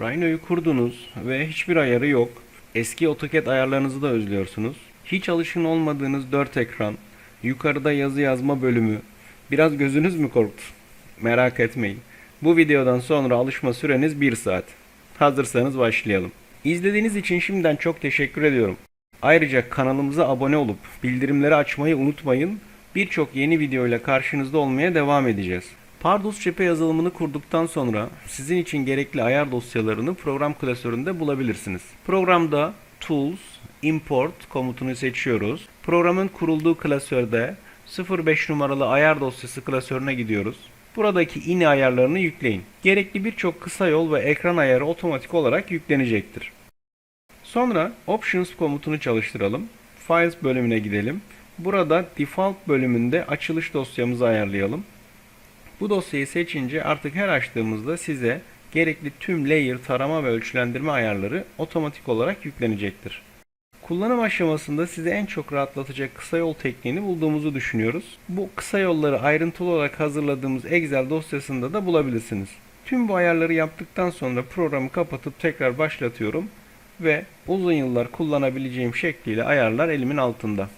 Rhino'yu kurdunuz ve hiçbir ayarı yok. Eski AutoCAD ayarlarınızı da özlüyorsunuz. Hiç alışkın olmadığınız 4 ekran, yukarıda yazı yazma bölümü. Biraz gözünüz mü korktu? Merak etmeyin. Bu videodan sonra alışma süreniz 1 saat. Hazırsanız başlayalım. İzlediğiniz için şimdiden çok teşekkür ediyorum. Ayrıca kanalımıza abone olup bildirimleri açmayı unutmayın. Birçok yeni video ile karşınızda olmaya devam edeceğiz. Pardus cephe yazılımını kurduktan sonra sizin için gerekli ayar dosyalarını program klasöründe bulabilirsiniz. Programda Tools, Import komutunu seçiyoruz. Programın kurulduğu klasörde 05 numaralı ayar dosyası klasörüne gidiyoruz. Buradaki ini ayarlarını yükleyin. Gerekli birçok kısa yol ve ekran ayarı otomatik olarak yüklenecektir. Sonra Options komutunu çalıştıralım. Files bölümüne gidelim. Burada Default bölümünde açılış dosyamızı ayarlayalım. Bu dosyayı seçince artık her açtığımızda size gerekli tüm layer tarama ve ölçülendirme ayarları otomatik olarak yüklenecektir. Kullanım aşamasında size en çok rahatlatacak kısa yol tekniğini bulduğumuzu düşünüyoruz. Bu kısa yolları ayrıntılı olarak hazırladığımız Excel dosyasında da bulabilirsiniz. Tüm bu ayarları yaptıktan sonra programı kapatıp tekrar başlatıyorum ve uzun yıllar kullanabileceğim şekliyle ayarlar elimin altında.